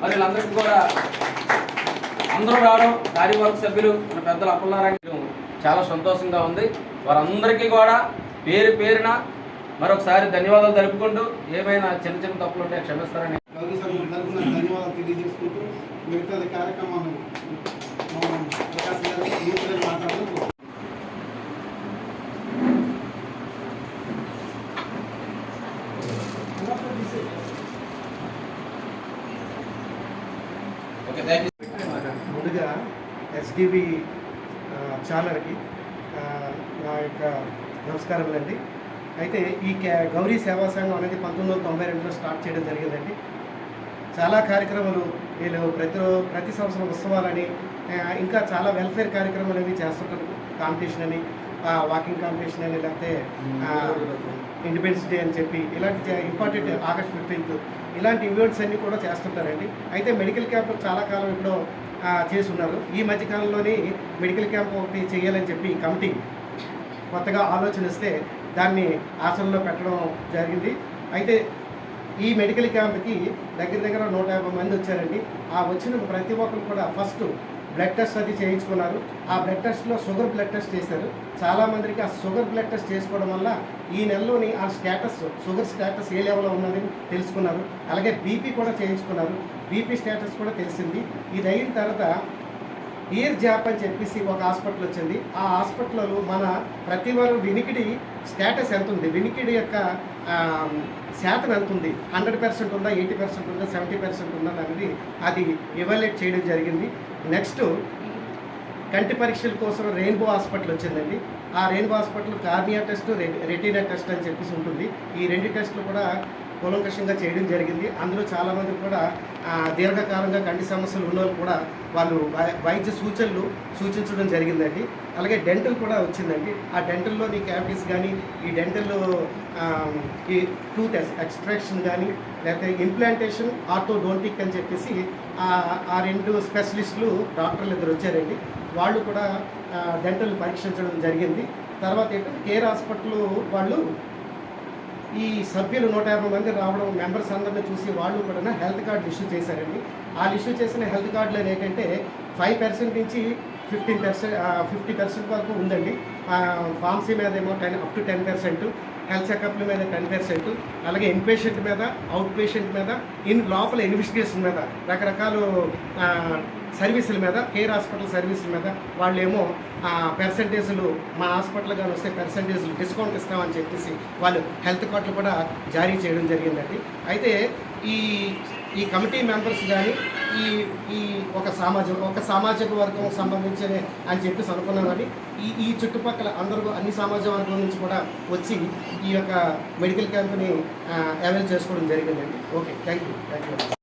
మరి వీళ్ళందరికీ కూడా అందరూ రావడం కార్యవర్గ సభ్యులు మన పెద్దలు అప్పలారాయణ చాలా సంతోషంగా ఉంది. వారందరికీ కూడా పేరు పేరున మరొకసారి ధన్యవాదాలు తెలుపుకుంటూ ఏమైనా చిన్న చిన్న తప్పులు ఉంటే క్షమిస్తారని ధన్యవాదాలు తెలియజేసుకుంటూ మిగతా కార్యక్రమాన్ని మా ప్రకాశ్ గారు యూత్ గారు మాట్లాడుతూ ఓకే థ్యాంక్ యూ ముందుగా ఎస్డివి ఛానల్కి నా యొక్క నమస్కారములండి అయితే ఈ గౌరీ సేవా సంఘం అనేది పంతొమ్మిది వందల తొంభై రెండులో స్టార్ట్ చేయడం జరిగిందండి. చాలా కార్యక్రమాలు వీళ్ళు ప్రతి ప్రతి సంవత్సరం ఉత్సవాలని ఇంకా చాలా వెల్ఫేర్ కార్యక్రమాలు అవి చేస్తుంటారు కాంపిటీషన్ అని వాకింగ్ కాంపిటీషన్ అని లేకపోతే ఇండిపెండెన్స్ డే అని చెప్పి ఇలాంటి ఇంపార్టెంట్ ఆగస్ట్ ఫిఫ్టీన్త్ ఇలాంటి ఈవెంట్స్ అన్నీ కూడా చేస్తుంటారండి. అయితే మెడికల్ క్యాంప్ చాలా కాలం ఇప్పుడు చేస్తున్నారు ఈ మధ్యకాలంలోనే మెడికల్ క్యాంప్ ఒకటి చేయాలని చెప్పి కమిటీ కొత్తగా ఆలోచన ఇస్తే దాన్ని ఆచరణలో పెట్టడం జరిగింది. అయితే ఈ మెడికల్ క్యాంప్కి దగ్గర దగ్గర నూట యాభై మంది వచ్చారండి. ఆ వచ్చిన ప్రతి ఒక్కరు కూడా ఫస్ట్ బ్లడ్ టెస్ట్ అది చేయించుకున్నారు. ఆ బ్లడ్ టెస్ట్లో షుగర్ బ్లడ్ టెస్ట్ చేశారు. చాలామందికి ఆ షుగర్ బ్లడ్ టెస్ట్ చేసుకోవడం వల్ల ఈ నెలలోని ఆ స్టేటస్ షుగర్ స్టేటస్ ఏ లెవెల్లో ఉన్నది తెలుసుకున్నారు. అలాగే బీపీ కూడా చేయించుకున్నారు. బీపీ స్టేటస్ కూడా తెలిసింది. ఇది అయిన తర్వాత ఈర్ జాప్ అని చెప్పేసి ఒక హాస్పిటల్ వచ్చింది. ఆ హాస్పిటల్లో మన ప్రతి వారు వినికిడి స్టేటస్ ఎంత ఉంది? వినికిడి యొక్క శాతం ఎంత ఉంది? హండ్రెడ్ పర్సెంట్ ఉందా? ఎయిటీ పర్సెంట్ ఉందా? సెవెంటీ పర్సెంట్ ఉందా? అనేది అది ఎవాల్యుయేట్ చేయడం జరిగింది. నెక్స్ట్ కంటి పరీక్షల కోసం రెయిన్బో హాస్పిటల్ వచ్చిందండి. ఆ rainbow hospital cornea test retina test అని చెప్పేసి ఉంటుంది. ఈ రెండు టెస్టులు కూడా కూలంకషంగా చేయడం జరిగింది. అందులో చాలామంది కూడా దీర్ఘకాలంగా కంటి సమస్యలు ఉన్న వాళ్ళు కూడా వాళ్ళు వై- వైద్య సూచనలు సూచించడం జరిగిందండి. అలాగే డెంటల్ కూడా వచ్చిందండి. ఆ డెంటల్లోని క్యావిటీస్ కానీ ఈ డెంటల్ ఈ టూత్ ఎక్స్ట్రాక్షన్ కానీ లేకపోతే ఇంప్లాంటేషన్ ఆర్థోడోంటిక్ అని చెప్పేసి ఆ- ఆ రెండు స్పెషలిస్టులు డాక్టర్లు ఇద్దరు వచ్చారండి. వాళ్ళు కూడా డెంటల్ పరీక్షించడం జరిగింది. తర్వాత ఏంటంటే కేర్ హాస్పిటల్ వాళ్ళు ఈ సభ్యులు నూట యాభై మంది రావడం మెంబర్స్ అందరిని చూసి వాళ్ళు కూడా హెల్త్ కార్డు ఇష్యూ చేశారండి. ఆ ఇష్యూ చేసిన హెల్త్ కార్డులో ఏంటంటే ఫైవ్ పర్సెంట్ నుంచి ఫిఫ్టీన్ పర్సెంట్ ఫిఫ్టీ పర్సెంట్ వరకు ఉందండి. ఫార్మసీ మీద ఏమో ten up to ten percent health చెకప్ల మీద టెన్ పర్సెంట్ అలాగే ఇన్పేషెంట్ మీద అవుట్ పేషెంట్ మీద ఇన్ లోపల ఇన్వెస్టిగేషన్ మీద రకరకాల సర్వీసుల మీద కేర్ హాస్పిటల్ సర్వీసుల మీద వాళ్ళేమో ఏమో పర్సంటేజ్లు మా హాస్పిటల్ కానీ వస్తే పర్సంటేజ్లు డిస్కౌంట్ ఇస్తామని చెప్పేసి వాళ్ళు హెల్త్ కార్డులు కూడా జారీ చేయడం జరిగిందండి. అయితే ఈ ఈ కమిటీ మెంబర్స్ కానీ ఈ ఈ ఒక సామాజిక ఒక సామాజిక వర్గం సంబంధించిన అని చెప్పేసి అనుకున్నామని ఈ ఈ చుట్టుపక్కల అందరూ అన్ని సామాజిక వర్గం నుంచి కూడా వచ్చి ఈ యొక్క మెడికల్ క్యాంప్ని అవైల్ చేసుకోవడం జరిగిందండి. Okay thank you thank you